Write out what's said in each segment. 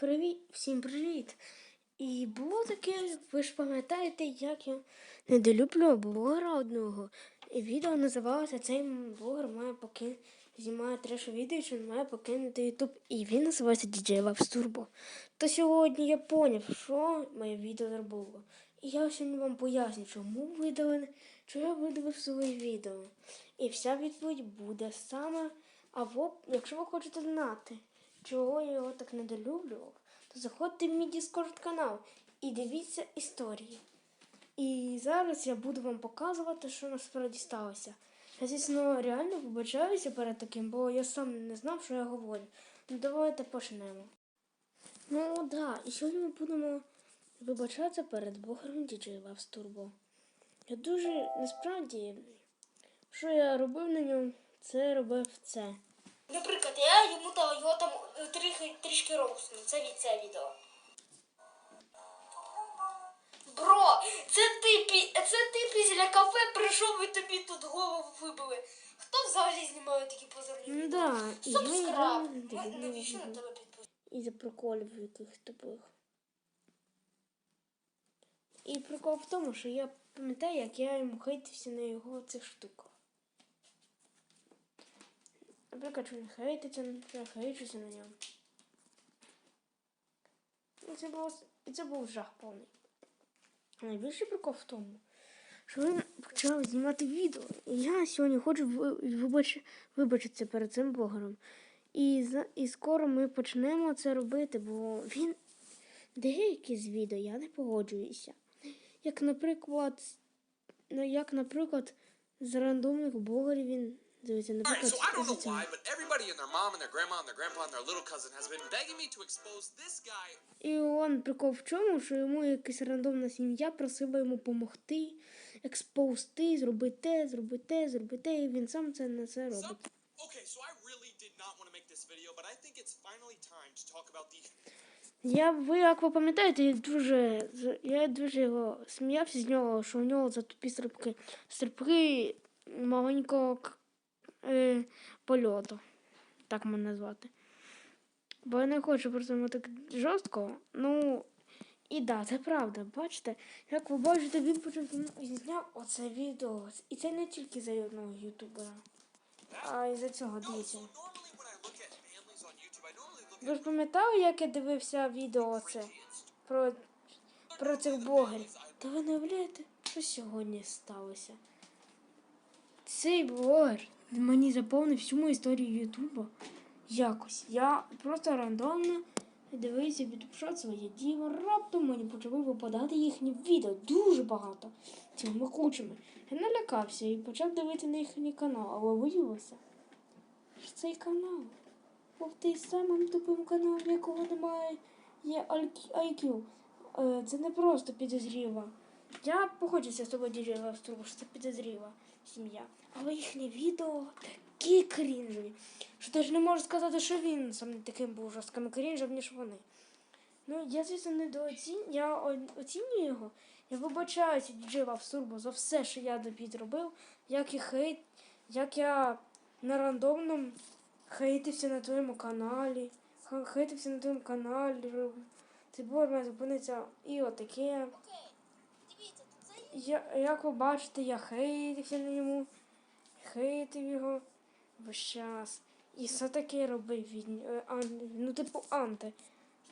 Привіт, всім привіт! І було таке, ви ж пам'ятаєте, як я недолюблю блогера одного. І відео називалося Цей блогер має поки знімає треш відео, що він має покинути Ютуб. І він називається DJ Labs Turbo. То сьогодні я поняв, що моє відео зробило. І я сьогодні вам поясню, чому видалили, чому я видалив своє відео. І вся відповідь буде саме, або якщо ви хочете знати, чого я його так недолюблював, то заходьте в мій Discord канал і дивіться історії. І зараз я буду вам показувати, що насправді сталося. Я, звісно, реально вибачаюся перед таким, бо я сам не знав, що я говорю. Ну давайте почнемо. Ну да. і сьогодні ми будемо вибачатися перед блогером DJ Loves Turbo. Я дуже насправді, що я робив на ньому, це робив це. Наприклад, я йому дав його там е, трішки, трішки роусну. Це від це відео. Бро, це ти, це ти після кафе прийшов і тобі тут голову вибили. Хто взагалі знімає такі позорні Ну да, Субскраб. грав Навіщо на тебе підписати? і за приколів яких тупих. І прикол в тому, що я пам'ятаю, як я йому хейтився на його цих штуках. Наприклад, він хейтиться, я хейчуся на ньому. І це було, і це був жах повний. Найбільший прикол в тому, що він почав знімати відео. І я сьогодні хочу вибач, вибачитися перед цим блогером. І, і скоро ми почнемо це робити, бо він деякі з відео я не погоджуюся. Як, наприклад, ну, як, наприклад, з рандомних блогерів він Alright, наприклад, so I don't know why, but everybody and their mom and their grandma and their grandpa and their little cousin has been begging me to expose this guy. І он прикол в чому, що йому якась рандомна сім'я просила йому допомогти, експоусти, зробити те, зробити те, зробити те, і він сам це не це робить. Okay, so I really did not want to make this video, but I think it's finally time to talk about the. Я, ви, як ви пам'ятаєте, я дуже, я дуже його сміявся з нього, що у нього за тупі стрибки. Стрибки маленького е, польоту. Так можна назвати. Бо я не хочу просто так жорстко. Ну, і да, це правда. Бачите, як ви бачите, він почав зняв оце відео. І це не тільки за одного ютубера, а й за цього дивіться. Ви ж пам'ятали, як я дивився відео це про, про цих блогерів? Та ви не уявляєте, що сьогодні сталося? Цей блогер мені заповнив всю мою історію Ютуба. Якось. Я просто рандомно дивився від своє діло. Раптом мені почали випадати їхні відео. Дуже багато. Цими кучами. Я налякався і почав дивитися на їхній канал, але виявилося, що цей канал був той самим тупим каналом, якого немає є IQ. Е, Це не просто підозріла. Я погоджуся з тобою діджей Лавструбу, що це підозріла сім'я. Але їхнє відео такі крінжові, що навіть не можу сказати, що він сам таким був жорстким крінжем, ніж вони. Ну, я, звісно, недооцінюю, я оцінюю його. Я вибачаюся діджей Лавструбу за все, що я тобі зробив, як і хейт, як я на рандомному хейтився на твоєму каналі, хейтився на твоєму каналі. Ти бор мене зупиниться і отаке. Окей, дивіться, то це Я, як ви бачите, я хейтився на ньому, хейтив його весь час. І все таке робив він, е, ан- ну, типу, анти.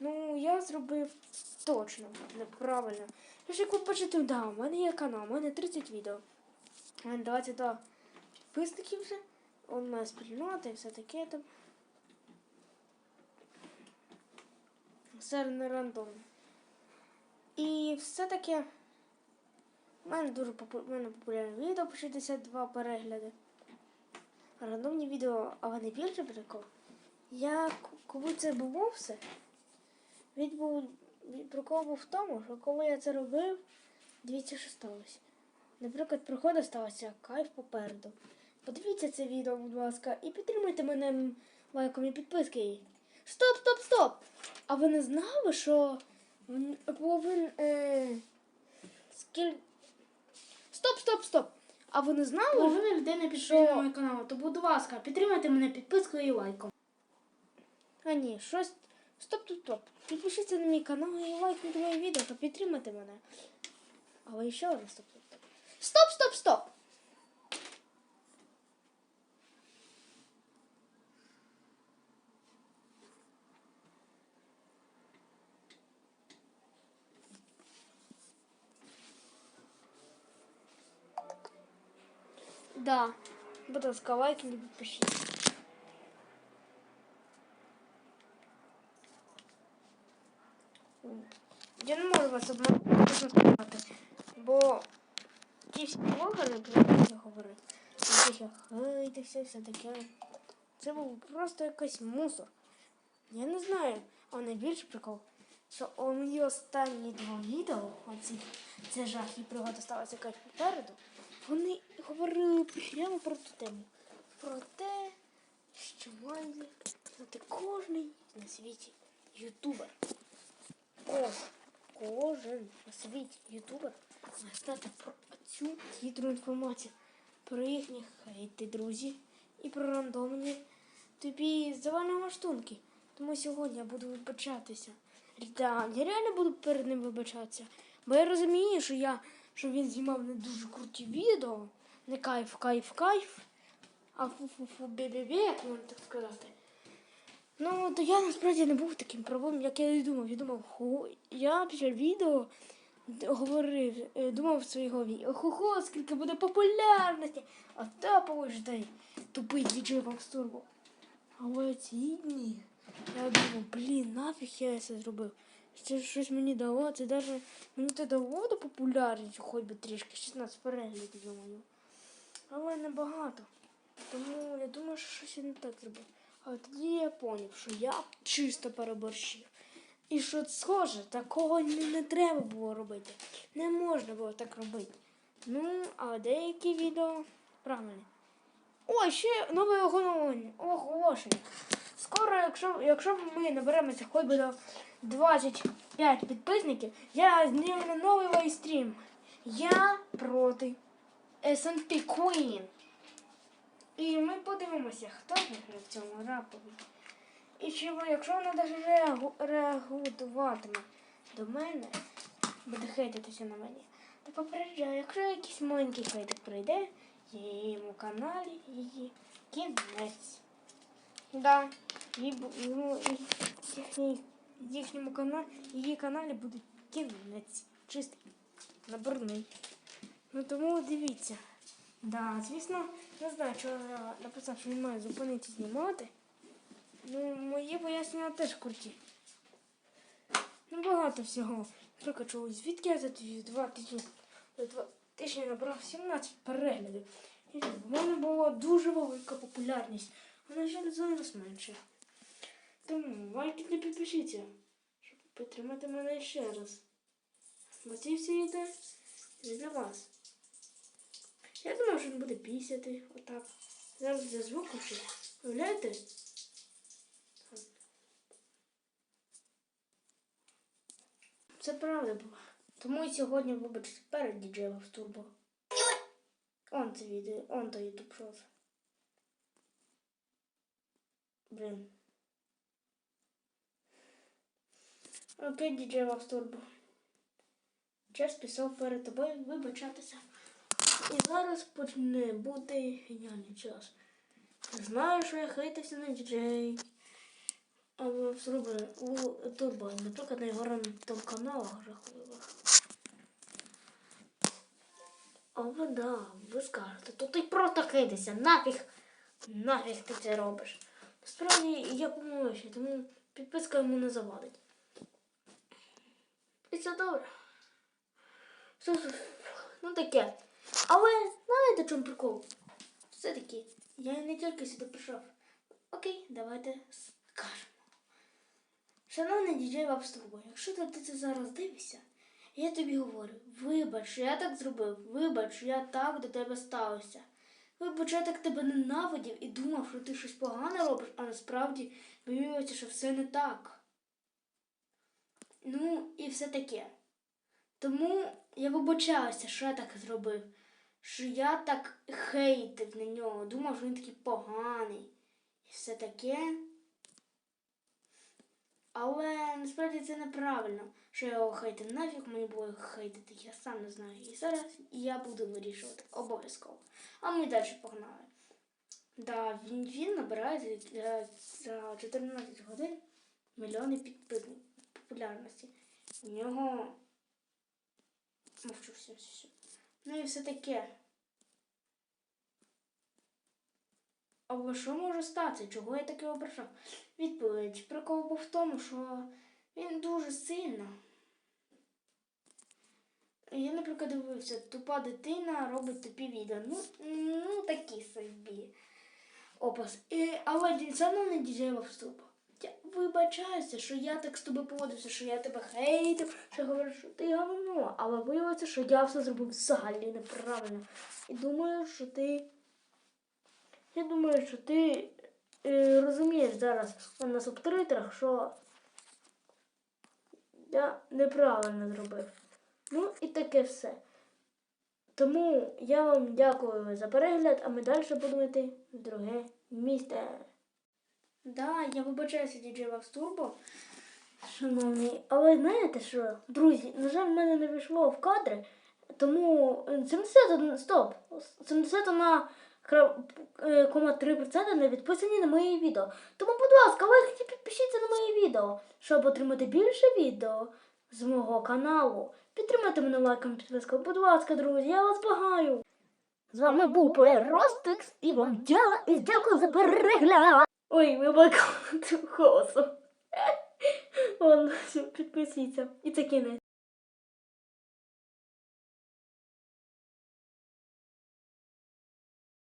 Ну, я зробив точно неправильно. Тож, як ви бачите, да, у мене є канал, у мене 30 відео. У мене 22 підписників вже. Он моя спільнота і все таке там. Все не рандомно. І все таке. У мене дуже попу... мене популярне відео по 62 перегляди. Рандомні відео, але не більше прикол. Я коли це було все, від був прикол був в тому, що коли я це робив, дивіться, що сталося. Наприклад, приходу сталося кайф попереду. Подивіться це відео, будь ласка, і підтримуйте мене лайком і підписки. Стоп, стоп, стоп! А ви не знали, що половин. Е... Скіль... Стоп, стоп! А ви не знали? Половина людей не Що? на мій канал, то будь ласка, підтримайте мене підпискою і лайком. А ні, щось Стоп, стоп, стоп. Підпишіться на мій канал і лайкніть моє відео та підтримайте мене. Але ще раз стоп, стоп, стоп. Стоп, стоп, стоп! Да, будь ласка, лайкніть, підпишіться. Я не можу вас обманути, бо ті всі блогери, про які я говорив, яких я хейтився, все таке, це був просто якийсь мусор. Я не знаю, а найбільший прикол, що у мої останні два відео, оці, це жах і пригода сталася якась попереду, вони говорили прямо про ту тему. Про те, що має знати кожний на світі ютубер. Кожен, кожен на світі ютубер має знати про цю хитру інформацію, про їхні хейти, друзі, і про рандомні тобі завальні Тому сьогодні я буду вибачатися. Да, я реально буду перед ним вибачатися. Бо я розумію, що я, що він знімав не дуже круті відео, не кайф, кайф, кайф, а фу-фу-фу, бе-бе-бе, як можна так сказати. Ну, то я насправді не був таким правим, як я і думав. Я думав, ху, я після відео говорив, е, думав в своїй голові, охо, скільки буде популярності, а та ж дай тупий діджей Макстурбо. Але ці дні я думав, блін, нафіг я це зробив. Це щось мені дало, це даже мені це дало до популярності, хоч би трішки, 16 переглядів, думаю. Але небагато. Тому я думаю, що щось я не так зробив. А тоді я зрозумів, що я чисто переборщив. І що схоже, такого не, не треба було робити. Не можна було так робити. Ну, а деякі відео правильні. Ой, ще нове оголошення. Скоро, якщо, якщо ми наберемося хоч би до 25 підписників, я знімлю новий лайстрім. Я проти S&P Queen. І ми подивимося, хто виграє в цьому рапові. І чи якщо вона навіть реагу, реагуватиме до мене, буде хейтитися на мені, то попереджаю, якщо якийсь маленький хейтик прийде, її каналі її кінець. Да, їй, ну, їхній, їхньому каналі, її каналі буде кінець. Чистий, наборний. Ну тому дивіться. Да, звісно, не знаю, чого я написав, що він має зупинити знімати. Ну, мої пояснення теж круті. Ну, багато всього. Наприклад, чого, звідки я за два тижні, за два тижні набрав 17 переглядів. І в мене була дуже велика популярність, а на жаль, зараз менше. Тому лайки не підпишіться, щоб підтримати мене ще раз. Бо ці всі не для вас. Я думав, що він буде пісяти отак. Зараз за звуком ще. Уявляєте? Це правда було. Тому і сьогодні вибачте перед діджеєм в турбо. Он це відео, он то ютуб шоу. Блін. Окей, діджей в турбо. Час пішов перед тобою вибачатися. І зараз почне бути геніальний час. Знаю, що я хейтився на діджей. В турбо, у турбо, наприклад, на його телеканалах жахливих. Але да, ви скажете, то ти просто хейтися, нафіг, нафіг ти це робиш. Насправді я помилився, тому підписка йому не завадить. І це добре. Ну таке. Але знаєте, чому прикол? Все-таки я не тільки сюди прийшов. Окей, давайте скажемо. Шановний діджей Вапстурбо, якщо ти це зараз дивишся, я тобі говорю, вибач, я так зробив, вибач, я так до тебе ставився. Вибач, я так тебе ненавидів і думав, що ти щось погане робиш, а насправді виявилося, що все не так. Ну, і все таке. Тому я вибачаюся, що я так зробив. Що я так хейтив на нього, думав, що він такий поганий. І все таке. Але насправді це неправильно, що я його хейтив. Нафіг мені було його хейтити, я сам не знаю. І зараз я буду вирішувати обов'язково. А ми далі погнали. Да, він, він набирає за, за 14 годин мільйони підписників популярності. У нього мовчу все, все, все. Ну і все таке. Але що може статися? Чого я таке ображав? Відповідь. Прикол був в тому, що він дуже сильно. Я, наприклад, дивився, тупа дитина робить тупі відео. Ну, ну такі собі. Опис. І, але це не діджеєва вступа. Вибачаюся, що я так з тобою поводився, що я тебе хейтив, що говорю, що ти говно. Але виявилося, що я все зробив взагалі неправильно. І думаю, що ти. Я думаю, що ти е, розумієш зараз на субтитрах, що я неправильно зробив. Ну і таке все. Тому я вам дякую за перегляд, а ми далі будемо йти в друге місце. Да, я вибачаюся, діджей Вакс Турбо, шановний. Але знаєте що, друзі, на жаль, в мене не вийшло в кадри, тому е, 71, стоп, 71,3% не відписані на мої відео. Тому, будь ласка, лайкайте, підпишіться на мої відео, щоб отримати більше відео з мого каналу. Підтримайте мене лайком, підпискою. Будь ласка, друзі, я вас благаю. З вами був Ростикс і вам дя- дякую за перегляд. Ой, ви балкон голосом. Все, підписіться. І це кінець.